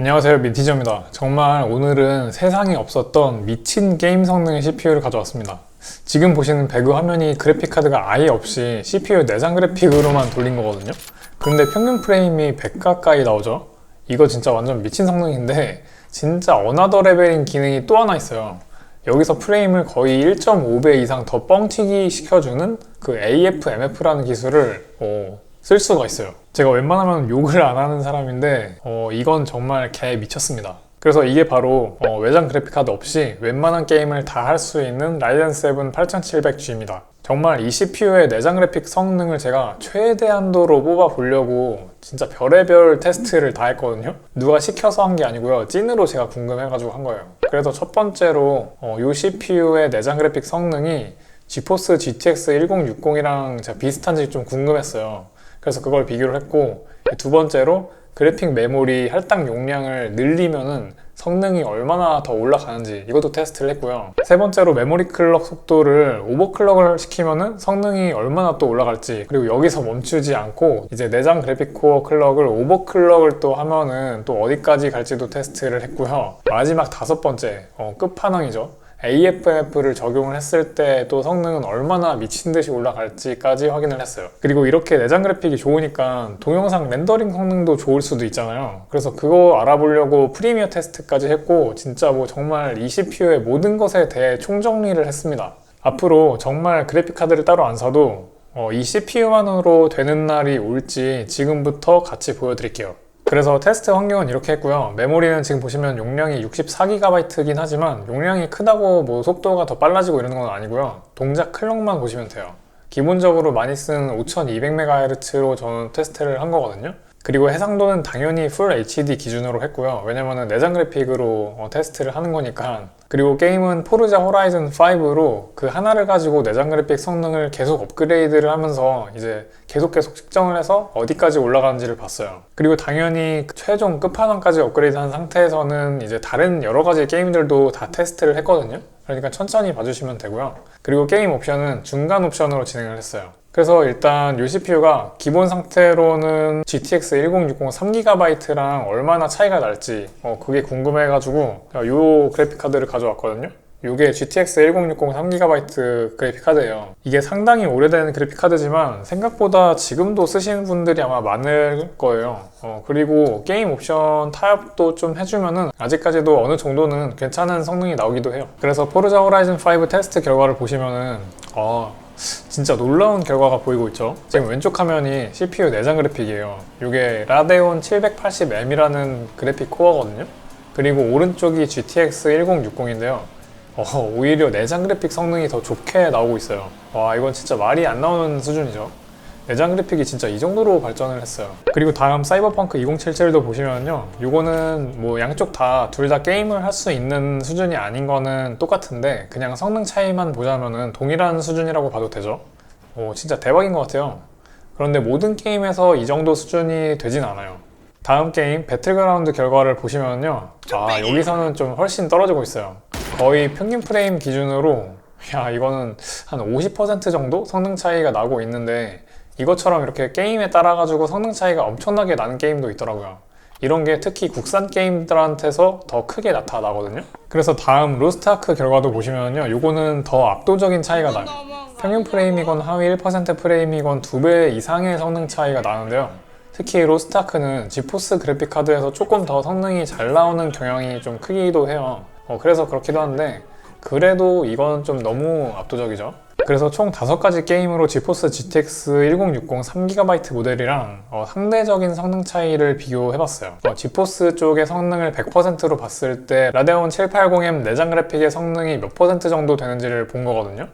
안녕하세요 민티저입니다. 정말 오늘은 세상에 없었던 미친 게임 성능의 CPU를 가져왔습니다. 지금 보시는 배그 화면이 그래픽카드가 아예 없이 CPU 내장 그래픽으로만 돌린 거거든요. 근데 평균 프레임이 100 가까이 나오죠? 이거 진짜 완전 미친 성능인데 진짜 어나더 레벨인 기능이 또 하나 있어요. 여기서 프레임을 거의 1.5배 이상 더 뻥튀기 시켜주는 그 AFMF라는 기술을 어, 쓸 수가 있어요. 제가 웬만하면 욕을 안 하는 사람인데 어, 이건 정말 개 미쳤습니다. 그래서 이게 바로 어, 외장 그래픽카드 없이 웬만한 게임을 다 할 수 있는 라이젠 7 8700G입니다. 정말 이 CPU의 내장 그래픽 성능을 제가 최대한도로 뽑아 보려고 진짜 별의별 테스트를 다 했거든요. 누가 시켜서 한 게 아니고요. 찐으로 제가 궁금해가지고 한 거예요. 그래서 첫 번째로 어, 이 CPU의 내장 그래픽 성능이 지포스 GTX 1060이랑 제가 비슷한지 좀 궁금했어요. 그래서 그걸 비교를 했고 두 번째로 그래픽 메모리 할당 용량을 늘리면은 성능이 얼마나 더 올라가는지 이것도 테스트를 했고요. 세 번째로 메모리 클럭 속도를 오버클럭을 시키면은 성능이 얼마나 또 올라갈지 그리고 여기서 멈추지 않고 이제 내장 그래픽 코어 클럭을 오버클럭을 또 하면은 또 어디까지 갈지도 테스트를 했고요. 마지막 다섯 번째 어, 끝판왕이죠. AFF를 적용을 했을 때 또 성능은 얼마나 미친 듯이 올라갈지까지 확인을 했어요. 그리고 이렇게 내장 그래픽이 좋으니까 동영상 렌더링 성능도 좋을 수도 있잖아요. 그래서 그거 알아보려고 프리미어 테스트까지 했고 진짜 뭐 정말 이 CPU의 모든 것에 대해 총정리를 했습니다. 앞으로 정말 그래픽 카드를 따로 안 사도 어, 이 CPU만으로 되는 날이 올지 지금부터 같이 보여드릴게요. 그래서 테스트 환경은 이렇게 했고요. 메모리는 지금 보시면 용량이 64GB이긴 하지만 용량이 크다고 뭐 속도가 더 빨라지고 이러는 건 아니고요. 동작 클럭만 보시면 돼요. 기본적으로 많이 쓰는 5200MHz로 저는 테스트를 한 거거든요. 그리고 해상도는 당연히 풀 HD 기준으로 했고요. 왜냐면은 내장 그래픽으로 어, 테스트를 하는 거니까. 그리고 게임은 포르자 호라이즌 5로 그 하나를 가지고 내장 그래픽 성능을 계속 업그레이드를 하면서 이제 계속 계속 측정을 해서 어디까지 올라가는지를 봤어요. 그리고 당연히 최종 끝판왕까지 업그레이드 한 상태에서는 이제 다른 여러 가지 게임들도 다 테스트를 했거든요. 그러니까 천천히 봐주시면 되고요. 그리고 게임 옵션은 중간 옵션으로 진행을 했어요. 그래서 일단 이 CPU가 기본 상태로는 GTX 1060 3GB랑 얼마나 차이가 날지 어, 그게 궁금해가지고 이 그래픽 카드를 가져왔거든요. 이게 GTX 1060 3GB 그래픽 카드예요. 이게 상당히 오래된 그래픽 카드지만 생각보다 지금도 쓰시는 분들이 아마 많을 거예요. 어, 그리고 게임 옵션 타협도 좀 해주면은 아직까지도 어느 정도는 괜찮은 성능이 나오기도 해요. 그래서 포르자 호라이즌 5 테스트 결과를 보시면은 어, 진짜 놀라운 결과가 보이고 있죠. 지금 왼쪽 화면이 CPU 내장 그래픽이에요. 이게 라데온 780M이라는 그래픽 코어거든요. 그리고 오른쪽이 GTX 1060인데요. 어, 오히려 내장 그래픽 성능이 더 좋게 나오고 있어요. 와, 이건 진짜 말이 안 나오는 수준이죠. 내장 그래픽이 진짜 이 정도로 발전을 했어요. 그리고 다음 사이버펑크 2077도 보시면요. 이거는 뭐 양쪽 다 둘 다 게임을 할 수 있는 수준이 아닌 거는 똑같은데 그냥 성능 차이만 보자면은 동일한 수준이라고 봐도 되죠. 오, 진짜 대박인 것 같아요. 그런데 모든 게임에서 이 정도 수준이 되진 않아요. 다음 게임 배틀그라운드 결과를 보시면요. 아, 여기서는 좀 훨씬 떨어지고 있어요. 거의 평균 프레임 기준으로 야 이거는 한 50% 정도 성능 차이가 나고 있는데 이것처럼 이렇게 게임에 따라 가지고 성능 차이가 엄청나게 나는 게임도 있더라고요. 이런 게 특히 국산 게임들한테서 더 크게 나타나거든요. 그래서 다음 로스트아크 결과도 보시면요. 이거는 더 압도적인 차이가 나요. 평균 프레임이건 하위 1% 프레임이건 2배 이상의 성능 차이가 나는데요. 특히 로스트아크는 지포스 그래픽 카드에서 조금 더 성능이 잘 나오는 경향이 좀 크기도 해요. 어, 그래서 그렇기도 한데 그래도 이건 좀 너무 압도적이죠. 그래서 총 5가지 게임으로 지포스 GTX 1060 3GB 모델이랑 어, 상대적인 성능 차이를 비교해봤어요. 어, 지포스 쪽의 성능을 100%로 봤을 때 라데온 780M 내장 그래픽의 성능이 몇 퍼센트 정도 되는지를 본 거거든요.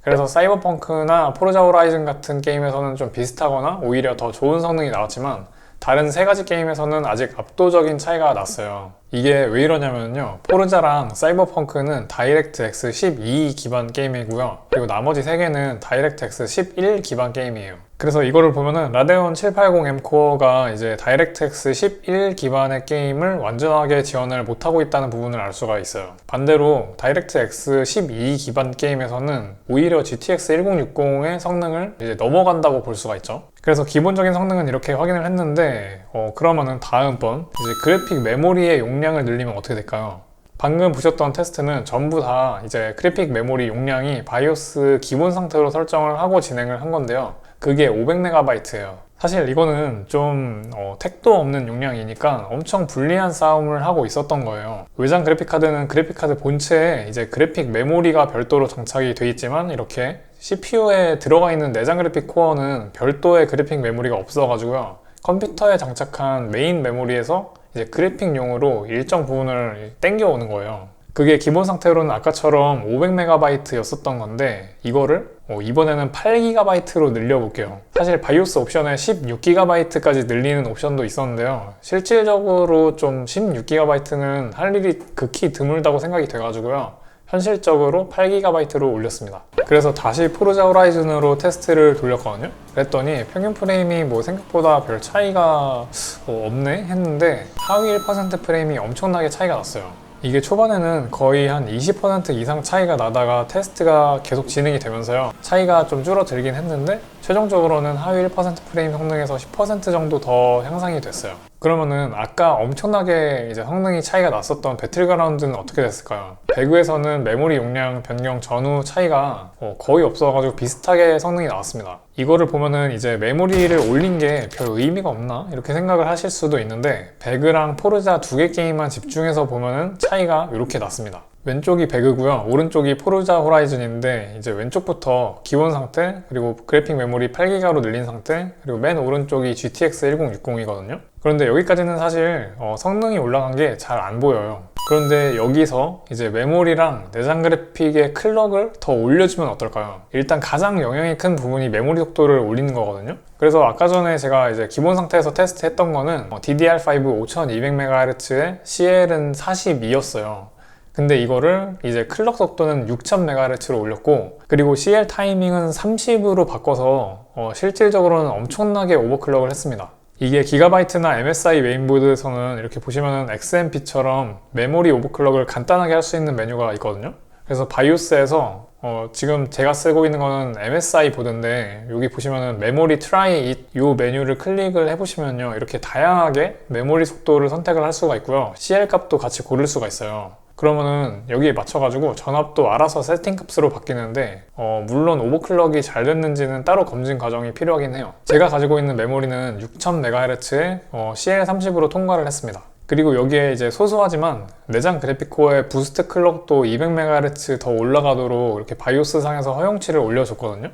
그래서 사이버펑크나 포르자 호라이즌 같은 게임에서는 좀 비슷하거나 오히려 더 좋은 성능이 나왔지만 다른 세 가지 게임에서는 아직 압도적인 차이가 났어요. 이게 왜 이러냐면요. 포르자랑 사이버펑크는 다이렉트 X 12 기반 게임이고요. 그리고 나머지 세 개는 다이렉트 X 11 기반 게임이에요. 그래서 이거를 보면은 라데온 780M 코어가 이제 다이렉트X 11 기반의 게임을 완전하게 지원을 못하고 있다는 부분을 알 수가 있어요. 반대로 다이렉트X 12 기반 게임에서는 오히려 GTX 1060의 성능을 이제 넘어간다고 볼 수가 있죠. 그래서 기본적인 성능은 이렇게 확인을 했는데 어, 그러면은 다음번 이제 그래픽 메모리의 용량을 늘리면 어떻게 될까요? 방금 보셨던 테스트는 전부 다 이제 그래픽 메모리 용량이 바이오스 기본 상태로 설정을 하고 진행을 한 건데요. 그게 500MB예요. 사실 이거는 좀 어, 택도 없는 용량이니까 엄청 불리한 싸움을 하고 있었던 거예요. 외장 그래픽카드는 그래픽카드 본체에 이제 그래픽 메모리가 별도로 장착이 돼 있지만 이렇게 CPU에 들어가 있는 내장 그래픽 코어는 별도의 그래픽 메모리가 없어가지고요. 컴퓨터에 장착한 메인 메모리에서 이제 그래픽용으로 일정 부분을 땡겨오는 거예요. 그게 기본 상태로는 아까처럼 500MB였었던 건데 이거를 어, 이번에는 8GB로 늘려볼게요. 사실 바이오스 옵션에 16GB까지 늘리는 옵션도 있었는데요. 실질적으로 좀 16GB는 할 일이 극히 드물다고 생각이 돼가지고요. 현실적으로 8GB로 올렸습니다. 그래서 다시 포르자 호라이즌으로 테스트를 돌렸거든요. 그랬더니 평균 프레임이 뭐 생각보다 별 차이가 어, 없네 했는데 하위 1% 프레임이 엄청나게 차이가 났어요. 이게 초반에는 거의 한 20% 이상 차이가 나다가 테스트가 계속 진행이 되면서요. 차이가 좀 줄어들긴 했는데 최종적으로는 하위 1% 프레임 성능에서 10% 정도 더 향상이 됐어요. 그러면은 아까 엄청나게 이제 성능이 차이가 났었던 배틀그라운드는 어떻게 됐을까요? 배그에서는 메모리 용량 변경 전후 차이가 어, 거의 없어가지고 비슷하게 성능이 나왔습니다. 이거를 보면은 이제 메모리를 올린 게 별 의미가 없나 이렇게 생각을 하실 수도 있는데 배그랑 포르자 두 개 게임만 집중해서 보면은 차이가 이렇게 났습니다. 왼쪽이 배그고요. 오른쪽이 포르자 호라이즌인데 이제 왼쪽부터 기본 상태 그리고 그래픽 메모리 8기가로 늘린 상태 그리고 맨 오른쪽이 GTX 1060이거든요. 그런데 여기까지는 사실 어, 성능이 올라간 게 잘 안 보여요. 그런데 여기서 이제 메모리랑 내장 그래픽의 클럭을 더 올려주면 어떨까요? 일단 가장 영향이 큰 부분이 메모리 속도를 올리는 거거든요. 그래서 아까 전에 제가 이제 기본 상태에서 테스트 했던 거는 어, DDR5 5200MHz에 CL은 42였어요. 근데 이거를 이제 클럭 속도는 6000MHz로 올렸고 그리고 CL 타이밍은 30으로 바꿔서 어, 실질적으로는 엄청나게 오버클럭을 했습니다. 이게 기가바이트나 MSI 메인보드에서는 이렇게 보시면은 XMP처럼 메모리 오버클럭을 간단하게 할 수 있는 메뉴가 있거든요. 그래서 바이오스에서 어, 지금 제가 쓰고 있는 거는 MSI 보드인데 여기 보시면은 메모리 트라이 이 메뉴를 클릭을 해보시면요 이렇게 다양하게 메모리 속도를 선택을 할 수가 있고요 CL 값도 같이 고를 수가 있어요 그러면은 여기에 맞춰가지고 전압도 알아서 세팅 값으로 바뀌는데 어, 물론 오버클럭이 잘 됐는지는 따로 검증 과정이 필요하긴 해요 제가 가지고 있는 메모리는 6000MHz에 어, CL30으로 통과를 했습니다 그리고 여기에 이제 소소하지만 내장 그래픽 코어의 부스트 클럭도 200MHz 더 올라가도록 이렇게 바이오스 상에서 허용치를 올려줬거든요.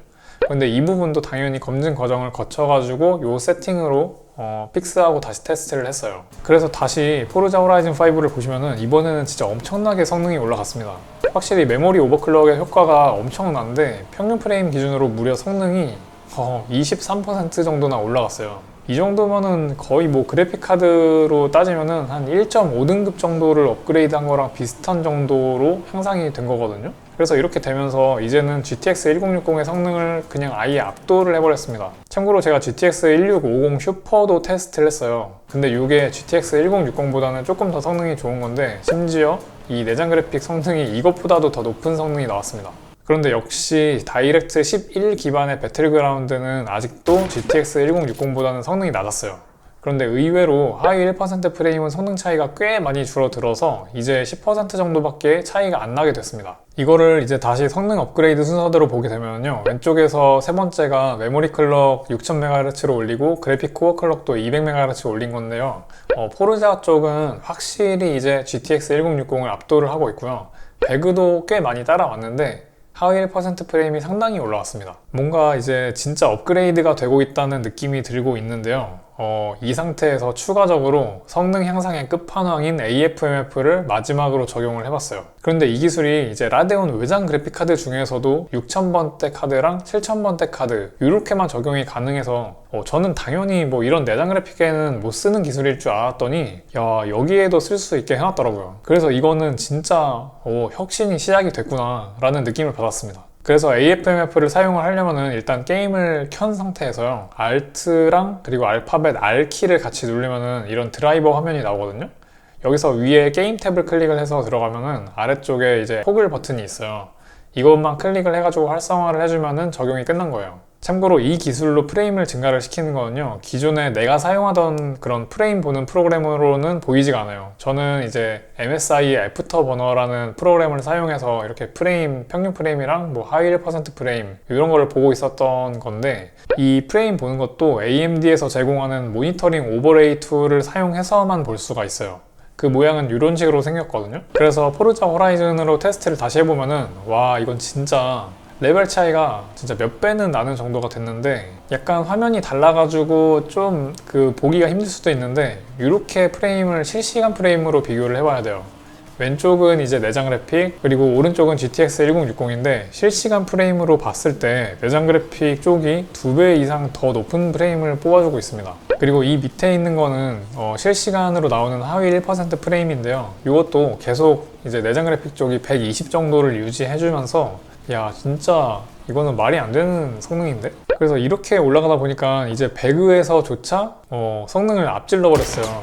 근데 이 부분도 당연히 검증 과정을 거쳐가지고 요 세팅으로 어, 픽스하고 다시 테스트를 했어요. 그래서 다시 포르자 호라이즌 5를 보시면은 이번에는 진짜 엄청나게 성능이 올라갔습니다. 확실히 메모리 오버클럭의 효과가 엄청난데 평균 프레임 기준으로 무려 성능이 어, 23% 정도나 올라갔어요. 이 정도면은 거의 뭐 그래픽 카드로 따지면은 한 1.5등급 정도를 업그레이드 한 거랑 비슷한 정도로 향상이 된 거거든요. 그래서 이렇게 되면서 이제는 GTX 1060의 성능을 그냥 아예 압도를 해버렸습니다. 참고로 제가 GTX 1650 슈퍼도 테스트를 했어요. 근데 이게 GTX 1060보다는 조금 더 성능이 좋은 건데 심지어 이 내장 그래픽 성능이 이것보다도 더 높은 성능이 나왔습니다. 그런데 역시 다이렉트 11 기반의 배틀그라운드는 아직도 GTX 1060보다는 성능이 낮았어요. 그런데 의외로 하위 1% 프레임은 성능 차이가 꽤 많이 줄어들어서 이제 10% 정도밖에 차이가 안 나게 됐습니다. 이거를 이제 다시 성능 업그레이드 순서대로 보게 되면요. 왼쪽에서 세 번째가 메모리 클럭 6000MHz로 올리고 그래픽 코어 클럭도 200MHz 올린 건데요. 어, 포르자 쪽은 확실히 이제 GTX 1060을 압도를 하고 있고요. 배그도 꽤 많이 따라왔는데 하위 1% 프레임이 상당히 올라왔습니다. 뭔가 이제 진짜 업그레이드가 되고 있다는 느낌이 들고 있는데요. 어, 이 상태에서 추가적으로 성능 향상의 끝판왕인 AFMF를 마지막으로 적용을 해봤어요. 그런데 이 기술이 이제 라데온 외장 그래픽 카드 중에서도 6000번대 카드랑 7000번대 카드 이렇게만 적용이 가능해서 어, 저는 당연히 뭐 이런 내장 그래픽에는 못 쓰는 기술일 줄 알았더니 야 여기에도 쓸 수 있게 해놨더라고요. 그래서 이거는 진짜 어, 혁신이 시작이 됐구나 라는 느낌을 받았습니다. 그래서 AFMF를 사용을 하려면은 일단 게임을 켠 상태에서요. Alt랑 그리고 알파벳 R키를 같이 누르면은 이런 드라이버 화면이 나오거든요. 여기서 위에 게임 탭을 클릭을 해서 들어가면은 아래쪽에 이제 토글 버튼이 있어요. 이것만 클릭을 해가지고 활성화를 해주면은 적용이 끝난 거예요. 참고로 이 기술로 프레임을 증가를 시키는 거는요, 기존에 내가 사용하던 그런 프레임 보는 프로그램으로는 보이지가 않아요. 저는 이제 MSI의 애프터버너라는 프로그램을 사용해서 이렇게 프레임, 평균 프레임이랑 뭐 하위 1% 프레임, 이런 거를 보고 있었던 건데, 이 프레임 보는 것도 AMD에서 제공하는 모니터링 오버레이 툴을 사용해서만 볼 수가 있어요. 그 모양은 이런 식으로 생겼거든요. 그래서 포르자 호라이즌으로 테스트를 다시 해보면은 와 이건 진짜 레벨 차이가 진짜 몇 배는 나는 정도가 됐는데 약간 화면이 달라가지고 좀 그 보기가 힘들 수도 있는데 이렇게 프레임을 실시간 프레임으로 비교를 해봐야 돼요. 왼쪽은 이제 내장 그래픽 그리고 오른쪽은 GTX 1060인데 실시간 프레임으로 봤을 때 내장 그래픽 쪽이 두 배 이상 더 높은 프레임을 뽑아주고 있습니다. 그리고 이 밑에 있는 거는 어, 실시간으로 나오는 하위 1% 프레임인데요. 이것도 계속 이제 내장 그래픽 쪽이 120 정도를 유지해주면서 야 진짜 이거는 말이 안 되는 성능인데? 그래서 이렇게 올라가다 보니까 이제 배그에서조차 어, 성능을 앞질러 버렸어요.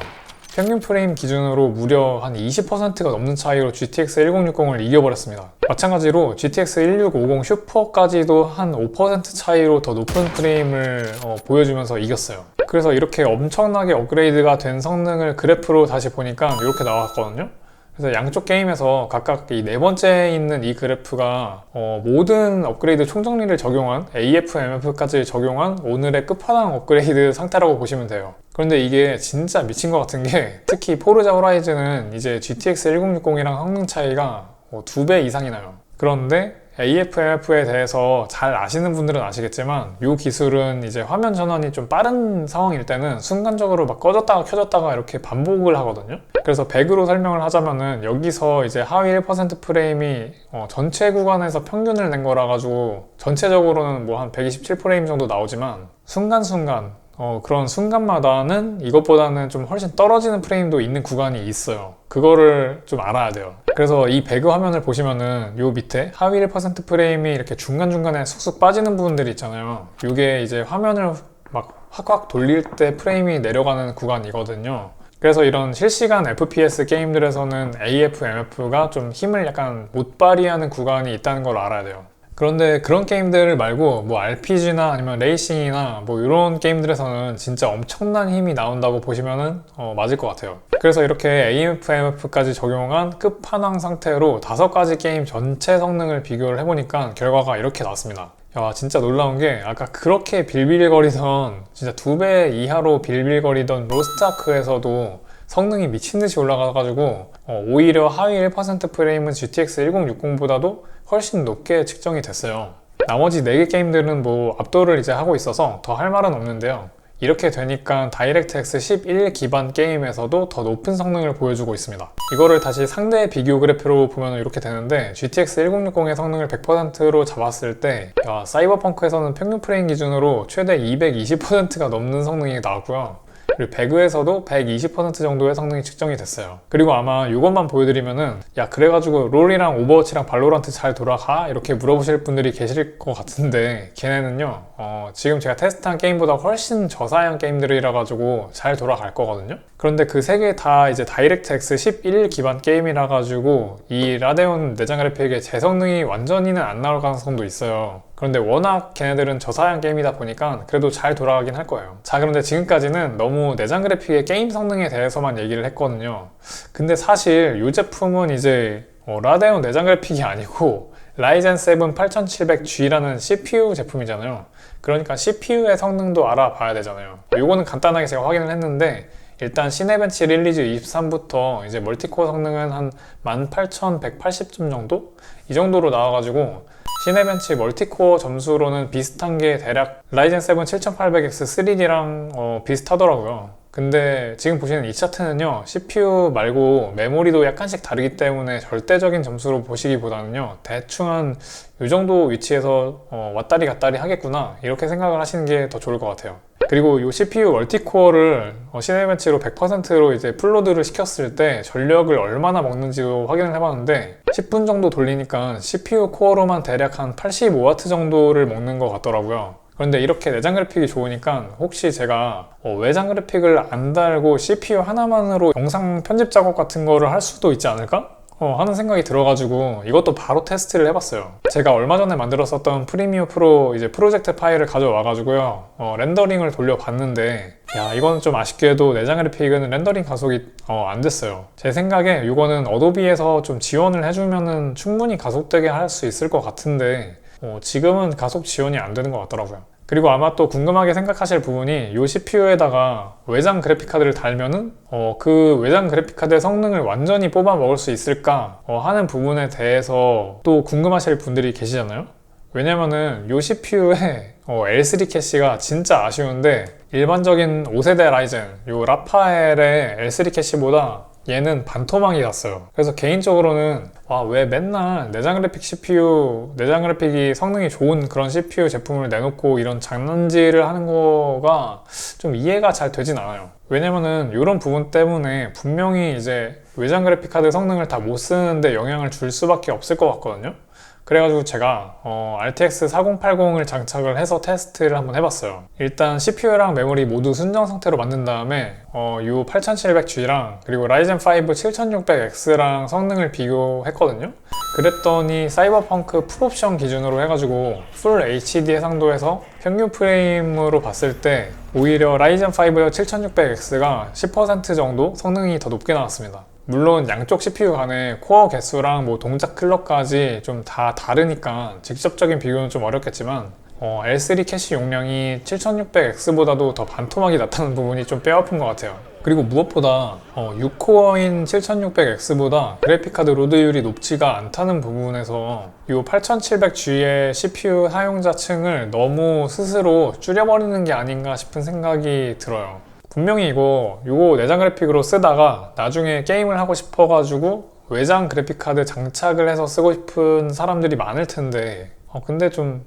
평균 프레임 기준으로 무려 한 20%가 넘는 차이로 GTX 1060을 이겨버렸습니다. 마찬가지로 GTX 1650 슈퍼까지도 한 5% 차이로 더 높은 프레임을 어, 보여주면서 이겼어요. 그래서 이렇게 엄청나게 업그레이드가 된 성능을 그래프로 다시 보니까 이렇게 나왔거든요. 그래서 양쪽 게임에서 각각 이 네 번째에 있는 이 그래프가 어, 모든 업그레이드 총정리를 적용한 AFMF까지 적용한 오늘의 끝판왕 업그레이드 상태라고 보시면 돼요. 그런데 이게 진짜 미친 것 같은 게 특히 포르자 호라이즌은 이제 GTX 1060이랑 성능 차이가 뭐두배 이상이 나요. 그런데 AFMF에 대해서 잘 아시는 분들은 아시겠지만 이 기술은 이제 화면 전환이 좀 빠른 상황일 때는 순간적으로 막 꺼졌다가 켜졌다가 이렇게 반복을 하거든요. 그래서 100으로 설명을 하자면은 여기서 이제 하위 1% 프레임이 어 전체 구간에서 평균을 낸 거라 가지고 전체적으로는 뭐 한 127 프레임 정도 나오지만 순간순간 어, 그런 순간마다는 이것보다는 좀 훨씬 떨어지는 프레임도 있는 구간이 있어요. 그거를 좀 알아야 돼요. 그래서 이 배그 화면을 보시면은 요 밑에 하위 1% 프레임이 이렇게 중간중간에 쑥쑥 빠지는 부분들이 있잖아요. 이게 이제 화면을 막 확확 돌릴 때 프레임이 내려가는 구간이거든요. 그래서 이런 실시간 FPS 게임들에서는 AFMF가 좀 힘을 약간 못 발휘하는 구간이 있다는 걸 알아야 돼요. 그런데 그런 게임들 말고 뭐 RPG나 아니면 레이싱이나 뭐 이런 게임들에서는 진짜 엄청난 힘이 나온다고 보시면은 어, 맞을 것 같아요. 그래서 이렇게 AFMF까지 적용한 끝판왕 상태로 다섯 가지 게임 전체 성능을 비교를 해보니까 결과가 이렇게 나왔습니다. 야 진짜 놀라운 게 아까 그렇게 빌빌거리던 진짜 두 배 이하로 빌빌거리던 로스트아크에서도 성능이 미친 듯이 올라가가지고 어, 오히려 하위 1% 프레임은 GTX 1060보다도 훨씬 높게 측정이 됐어요. 나머지 4개 게임들은 뭐 압도를 이제 하고 있어서 더 할 말은 없는데요. 이렇게 되니까 다이렉트X 11 기반 게임에서도 더 높은 성능을 보여주고 있습니다. 이거를 다시 상대 비교 그래프로 보면 이렇게 되는데 GTX 1060의 성능을 100%로 잡았을 때 야, 사이버펑크에서는 평균 프레임 기준으로 최대 220%가 넘는 성능이 나왔고요. 그리고 배그에서도 120% 정도의 성능이 측정이 됐어요. 그리고 아마 이것만 보여드리면은 야 그래가지고 롤이랑 오버워치랑 발로란트 잘 돌아가? 이렇게 물어보실 분들이 계실 것 같은데 걔네는요 어, 지금 제가 테스트한 게임보다 훨씬 저사양 게임들이라 가지고 잘 돌아갈 거거든요. 그런데 그 세 개 다 이제 다이렉트X 11 기반 게임이라 가지고 이 라데온 내장 그래픽의 재성능이 완전히는 안 나올 가능성도 있어요. 그런데 워낙 걔네들은 저사양 게임이다 보니까 그래도 잘 돌아가긴 할 거예요. 자, 그런데 지금까지는 너무 내장 그래픽의 게임 성능에 대해서만 얘기를 했거든요. 근데 사실 이 제품은 이제 어, 라데온 내장 그래픽이 아니고 라이젠 7 8700G라는 CPU 제품이잖아요. 그러니까 CPU의 성능도 알아봐야 되잖아요. 이거는 간단하게 제가 확인을 했는데 일단 시네벤치 릴리즈 23부터 이제 멀티코어 성능은 한 18180점 정도? 이 정도로 나와가지고 시네벤치 멀티코어 점수로는 비슷한 게 대략 라이젠 7 7800X 3D랑 어, 비슷하더라고요. 근데 지금 보시는 이 차트는요 CPU 말고 메모리도 약간씩 다르기 때문에 절대적인 점수로 보시기보다는요 대충 한 이 정도 위치에서 어, 왔다리 갔다리 하겠구나 이렇게 생각을 하시는 게 더 좋을 것 같아요 그리고 이 CPU 멀티코어를 어, 시네벤치로 100%로 이제 풀로드를 시켰을 때 전력을 얼마나 먹는지도 확인을 해봤는데 10분 정도 돌리니까 CPU 코어로만 대략 한 85W 정도를 먹는 것 같더라고요. 그런데 이렇게 내장 그래픽이 좋으니까 혹시 제가 어, 외장 그래픽을 안 달고 CPU 하나만으로 영상 편집 작업 같은 거를 할 수도 있지 않을까? 어, 하는 생각이 들어가지고 이것도 바로 테스트를 해봤어요. 제가 얼마 전에 만들었었던 프리미어 프로 이제 프로젝트 파일을 가져와가지고요. 어, 렌더링을 돌려봤는데 야 이거는 좀 아쉽게도 내장 그래픽은 렌더링 가속이 어, 안 됐어요. 제 생각에 이거는 어도비에서 좀 지원을 해주면은 충분히 가속되게 할 수 있을 것 같은데 어, 지금은 가속 지원이 안 되는 것 같더라고요. 그리고 아마 또 궁금하게 생각하실 부분이 이 CPU에다가 외장 그래픽카드를 달면은 어, 그 외장 그래픽카드의 성능을 완전히 뽑아 먹을 수 있을까 어, 하는 부분에 대해서 또 궁금하실 분들이 계시잖아요. 왜냐면은 이 CPU의 어, L3 캐시가 진짜 아쉬운데 일반적인 5세대 라이젠 요 라파엘의 L3 캐시보다 얘는 반토막이 났어요. 그래서 개인적으로는 와왜 맨날 내장 그래픽 CPU, 내장 그래픽이 성능이 좋은 그런 CPU 제품을 내놓고 이런 장난질을 하는 거가 좀 이해가 잘 되진 않아요. 왜냐면은 이런 부분 때문에 분명히 이제 외장 그래픽 카드 성능을 다 못 쓰는데 영향을 줄 수밖에 없을 것 같거든요. 그래가지고 제가 어, RTX 4080을 장착을 해서 테스트를 한번 해봤어요. 일단 CPU랑 메모리 모두 순정 상태로 만든 다음에 어, 이 8700G랑 그리고 라이젠 5 7600X랑 성능을 비교했거든요. 그랬더니 사이버펑크 풀옵션 기준으로 해가지고 풀 HD 해상도에서 평균 프레임으로 봤을 때 오히려 라이젠 5 7600X가 10% 정도 성능이 더 높게 나왔습니다. 물론 양쪽 CPU 간의 코어 개수랑 뭐 동작 클럭까지 좀 다 다르니까 직접적인 비교는 좀 어렵겠지만 어, L3 캐시 용량이 7600X보다도 더 반토막이 났다는 부분이 좀 뼈아픈 것 같아요. 그리고 무엇보다 어, 6코어인 7600X보다 그래픽카드 로드율이 높지가 않다는 부분에서 이 8700G의 CPU 사용자층을 너무 스스로 줄여버리는 게 아닌가 싶은 생각이 들어요. 분명히 이거 이거 내장 그래픽으로 쓰다가 나중에 게임을 하고 싶어가지고 외장 그래픽 카드 장착을 해서 쓰고 싶은 사람들이 많을 텐데 어 근데 좀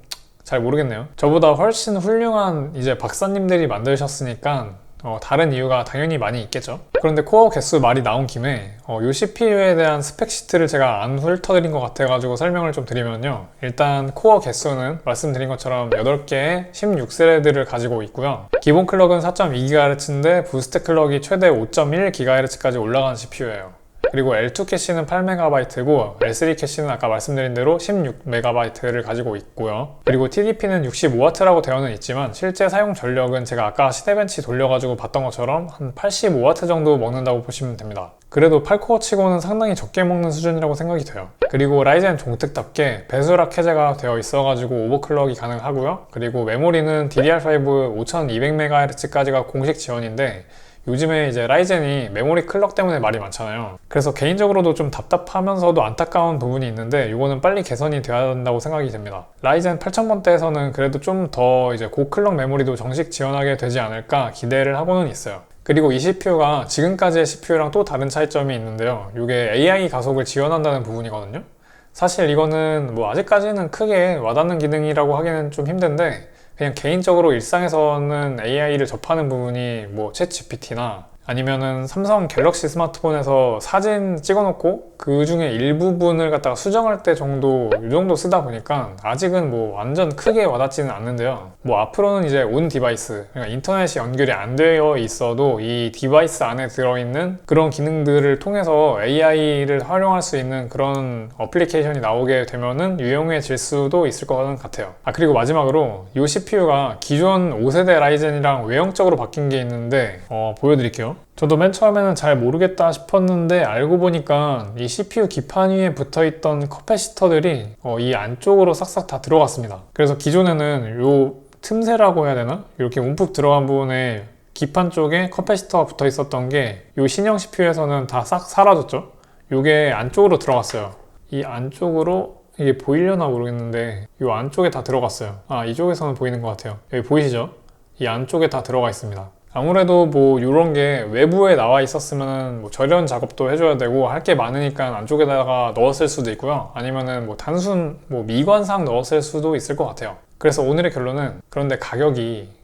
잘 모르겠네요. 저보다 훨씬 훌륭한 이제 박사님들이 만드셨으니까 어, 다른 이유가 당연히 많이 있겠죠. 그런데 코어 개수 말이 나온 김에 어, 이 CPU에 대한 스펙 시트를 제가 안 훑어드린 것 같아가지고 설명을 좀 드리면요. 일단 코어 개수는 말씀드린 것처럼 8개의 16스레드를 가지고 있고요. 기본 클럭은 4.2GHz인데 부스트 클럭이 최대 5.1GHz까지 올라가는 CPU예요. 그리고 L2 캐시는 8MB고 L3 캐시는 아까 말씀드린 대로 16MB를 가지고 있고요. 그리고 TDP는 65W라고 되어는 있지만 실제 사용 전력은 제가 아까 시네벤치 돌려가지고 봤던 것처럼 한 85W 정도 먹는다고 보시면 됩니다. 그래도 8코어 치고는 상당히 적게 먹는 수준이라고 생각이 돼요. 그리고 라이젠 종특답게 배수락 해제가 되어 있어가지고 오버클럭이 가능하고요. 그리고 메모리는 DDR5 5200MHz까지가 공식 지원인데 요즘에 이제 라이젠이 메모리 클럭 때문에 말이 많잖아요. 그래서 개인적으로도 좀 답답하면서도 안타까운 부분이 있는데 이거는 빨리 개선이 되어야 한다고 생각이 됩니다. 라이젠 8000번대에서는 그래도 좀 더 이제 고클럭 메모리도 정식 지원하게 되지 않을까 기대를 하고는 있어요. 그리고 이 CPU가 지금까지의 CPU랑 또 다른 차이점이 있는데요. 이게 AI 가속을 지원한다는 부분이거든요. 사실 이거는 뭐 아직까지는 크게 와닿는 기능이라고 하기는 좀 힘든데 그냥 개인적으로 일상에서는 AI를 접하는 부분이 뭐 챗 GPT나 아니면은 삼성 갤럭시 스마트폰에서 사진 찍어놓고 그 중에 일부분을 갖다가 수정할 때 정도 이 정도 쓰다 보니까 아직은 뭐 완전 크게 와닿지는 않는데요. 뭐 앞으로는 이제 온 디바이스, 그러니까 인터넷이 연결이 안 되어 있어도 이 디바이스 안에 들어있는 그런 기능들을 통해서 AI를 활용할 수 있는 그런 어플리케이션이 나오게 되면은 유용해질 수도 있을 것 같아요. 아 그리고 마지막으로 이 CPU가 기존 5세대 라이젠이랑 외형적으로 바뀐 게 있는데 어, 보여드릴게요. 저도 맨 처음에는 잘 모르겠다 싶었는데 알고 보니까 이 CPU 기판 위에 붙어 있던 커패시터들이 어, 이 안쪽으로 싹싹 다 들어갔습니다. 그래서 기존에는 요 틈새라고 해야 되나? 이렇게 움푹 들어간 부분에 기판 쪽에 커패시터가 붙어 있었던 게 이 신형 CPU에서는 다 싹 사라졌죠. 이게 안쪽으로 들어갔어요. 이 안쪽으로 이게 보이려나 모르겠는데 이 안쪽에 다 들어갔어요. 아 이쪽에서는 보이는 것 같아요. 여기 보이시죠? 이 안쪽에 다 들어가 있습니다. 아무래도 뭐 이런 게 외부에 나와 있었으면 뭐 절연 작업도 해줘야 되고 할 게 많으니까 안쪽에다가 넣었을 수도 있고요. 아니면은 뭐 단순 뭐 미관상 넣었을 수도 있을 것 같아요. 그래서 오늘의 결론은 그런데 가격이